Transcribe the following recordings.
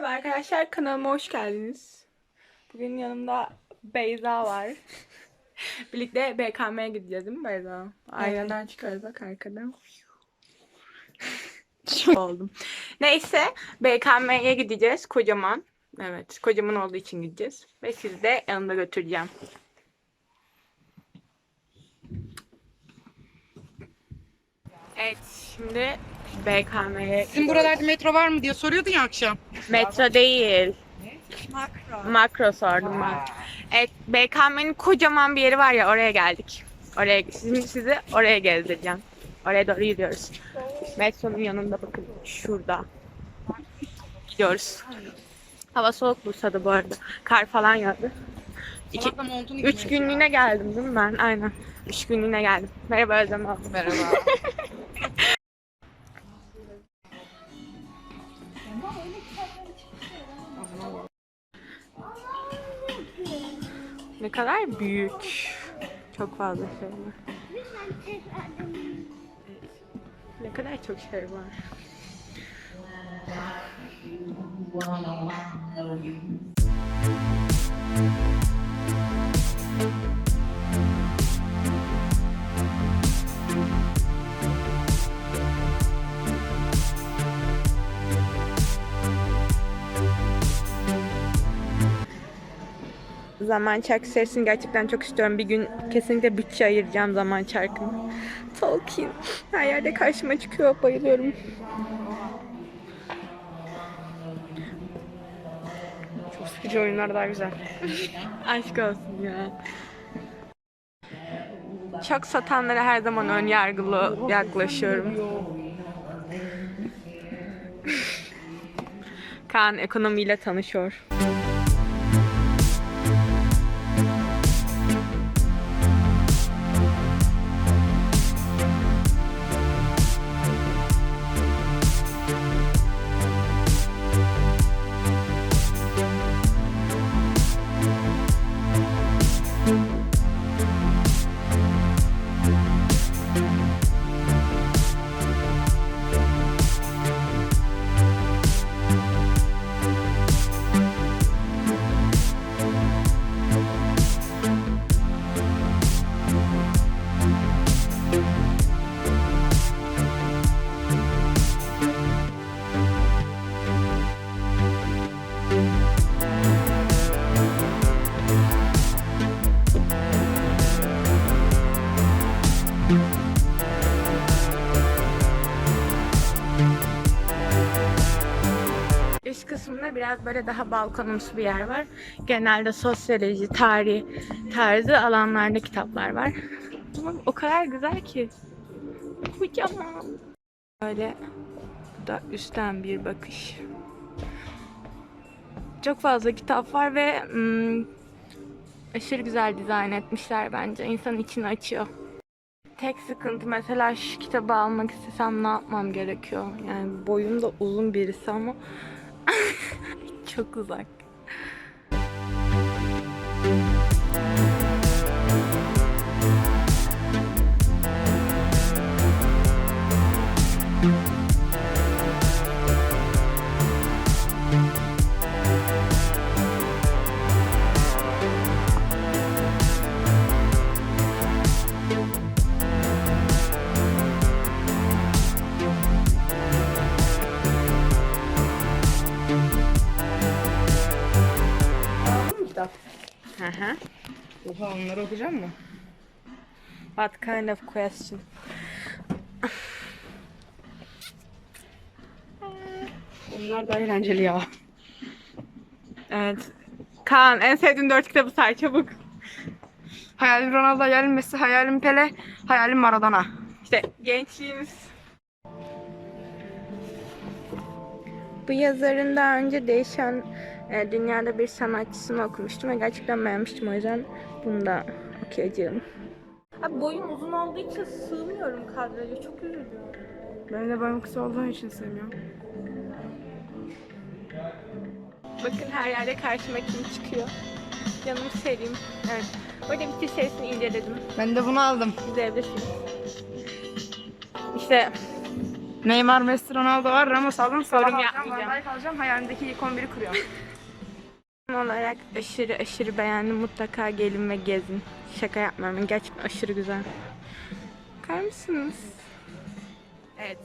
Merhaba arkadaşlar kanalıma hoş geldiniz. Bugün yanımda Beyza var. Birlikte BKM'ye gideceğiz değil mi Beyza? Aynadan çıkarız bak arkadan. oldum. Neyse BKM'ye gideceğiz kocaman. Evet kocaman olduğu için gideceğiz. Ve sizi de yanımda götüreceğim. Evet şimdi BKM'ye Sizin buralarda metro var mı diye soruyordun ya akşam. Metro değil. Makro sordum ben. Evet, BKM'nin kocaman bir yeri var ya oraya geldik. Oraya şimdi sizi oraya gezdireceğim. Oraya doğru yürüyoruz. Metronun yanında bakın şurada. Gidiyoruz. Hava soğuk Bursa'da bu arada. Kar falan yağdı. İki, Sabah da montunu üç günlüğüne geldim değil mi ben? Aynen. Üç günlüğüne geldim. Merhaba Özlem abla. Merhaba. Ne kadar büyük. Çok fazla şey var. Ne kadar çok şey var. Zaman çarkı serisini gerçekten çok istiyorum. Bir gün kesinlikle bütçe ayıracağım zaman çarkına. Tolkien. Her yerde karşıma çıkıyor. Bayılıyorum. Çok sıkıcı oyunlar daha güzel. Aşk olsun ya. Çok satanlara her zaman ön yargılı yaklaşıyorum. Kaan ekonomiyle tanışıyor. Kısmında biraz böyle daha balkonumsu bir yer var. Genelde sosyoloji, tarih tarzı alanlarda kitaplar var. Ama o kadar güzel ki. Kocaman. Böyle bu da üstten bir bakış. Çok fazla kitap var ve hmm, aşırı güzel dizayn etmişler bence. İnsanın içini açıyor. Tek sıkıntı mesela şu kitabı almak istesem ne yapmam gerekiyor? Yani boyum da uzun birisi ama çok uzak. Hı hı. Oha onları okuyacak mı? What kind of question? Onlar da eğlenceli ya. Evet. Kaan en sevdiğin dört kitabı say çabuk. Hayalim Ronaldo, hayalim Messi, hayalim Pele, hayalim Maradona. İşte gençliğimiz. Bu yazarın daha önce değişen e, dünyada bir sanatçısını okumuştum ve gerçekten beğenmiştim o yüzden bunu da okuyacağım. Abi boyum uzun olduğu için sığmıyorum kadraja çok üzülüyorum. Ben de boyum kısa olduğum için sevmiyorum. Bakın her yerde karşıma kim çıkıyor. Canım serim. Evet. Böyle bitir serisini inceledim. Ben de bunu aldım. İzleyebilirsiniz. İşte Neymar, Messi, Ronaldo var. Ramos aldım. Yorum alacağım. yapmayacağım. Van Dijk alacağım. Hayalimdeki ilk 11'i kuruyorum. Olarak aşırı aşırı beğendim. Mutlaka gelin ve gezin. Şaka yapmıyorum. Gerçekten aşırı güzel. Bakar mısınız? Evet.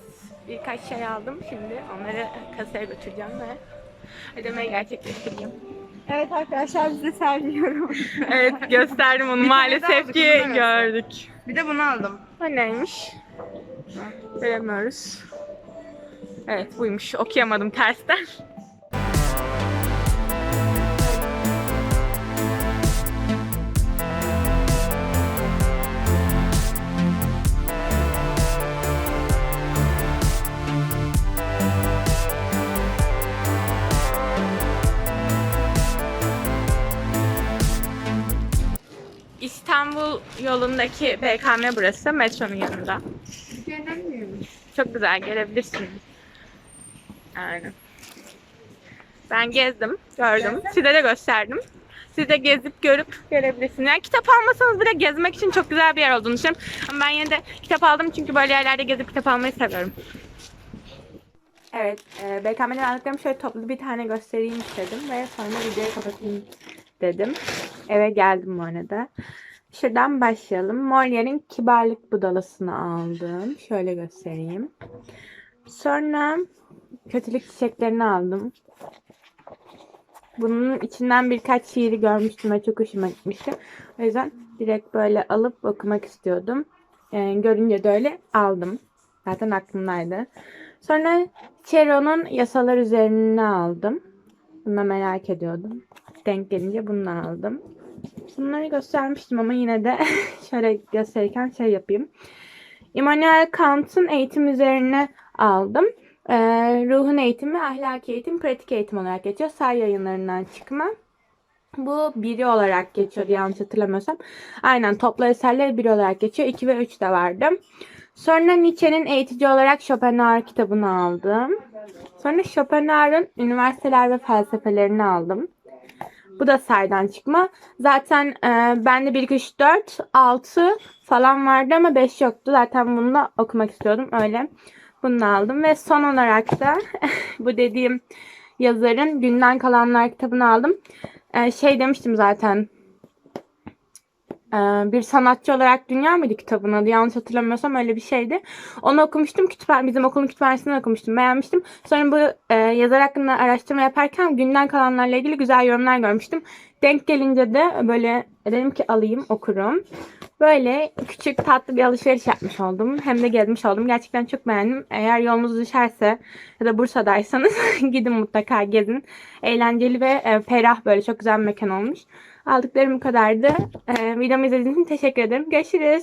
Birkaç şey aldım. Şimdi onları kasaya götüreceğim ve ödemeyi gerçekleştireceğim. Evet arkadaşlar bize sergiyorum. Evet gösterdim onu. Maalesef ki gördük. Bir de bunu aldım. O neymiş? Göremiyoruz. Evet buymuş. Okuyamadım tersten. İstanbul yolundaki BKM burası. Metronun yanında. Çok güzel gelebilirsiniz. Aynen. Ben gezdim, gördüm. Size de gösterdim. Siz de gezip görüp görebilirsiniz. Yani kitap almasanız bile gezmek için çok güzel bir yer olduğunu düşünüyorum. Ama ben yine de kitap aldım çünkü böyle yerlerde gezip kitap almayı seviyorum. Evet, e, BKM'den aldıklarımı şöyle toplu bir tane göstereyim istedim ve sonra videoyu kapatayım dedim. Eve geldim bu arada. Şuradan başlayalım. Molière'in kibarlık budalasını aldım. Şöyle göstereyim. Sonra kötülük çiçeklerini aldım. Bunun içinden birkaç şiiri görmüştüm ve çok hoşuma gitmişti. O yüzden direkt böyle alıp okumak istiyordum. Ee, görünce de öyle aldım. Zaten aklımdaydı. Sonra Chero'nun yasalar üzerine aldım. Bunu merak ediyordum. Denk gelince bunu aldım. Bunları göstermiştim ama yine de şöyle gösterirken şey yapayım. Immanuel Kant'ın eğitim üzerine aldım. Ee, ruhun eğitimi, ahlaki eğitim, pratik eğitim olarak geçiyor. Say yayınlarından çıkma. Bu biri olarak geçiyor yanlış hatırlamıyorsam. Aynen toplu eserleri biri olarak geçiyor. 2 ve 3 de vardı. Sonra Nietzsche'nin eğitici olarak Schopenhauer kitabını aldım. Sonra Schopenhauer'ın üniversiteler ve felsefelerini aldım. Bu da saydan çıkma. Zaten e, bende 1, 2, 3, 4, 6 falan vardı ama 5 yoktu. Zaten bunu da okumak istiyordum. Öyle bunu aldım. Ve son olarak da bu dediğim yazarın Günden Kalanlar kitabını aldım. E, şey demiştim zaten. E, bir sanatçı olarak dünya mıydı kitabın adı? Yanlış hatırlamıyorsam öyle bir şeydi. Onu okumuştum. Kütüphane, bizim okulun kütüphanesinden okumuştum. Beğenmiştim. Sonra bu e, yazar hakkında araştırma yaparken günden kalanlarla ilgili güzel yorumlar görmüştüm. Denk gelince de böyle dedim ki alayım okurum. Böyle küçük tatlı bir alışveriş yapmış oldum. Hem de gezmiş oldum. Gerçekten çok beğendim. Eğer yolunuz düşerse ya da Bursa'daysanız gidin mutlaka gezin. Eğlenceli ve e, ferah böyle çok güzel bir mekan olmuş. Aldıklarım bu kadardı. E, videomu izlediğiniz için teşekkür ederim. Görüşürüz.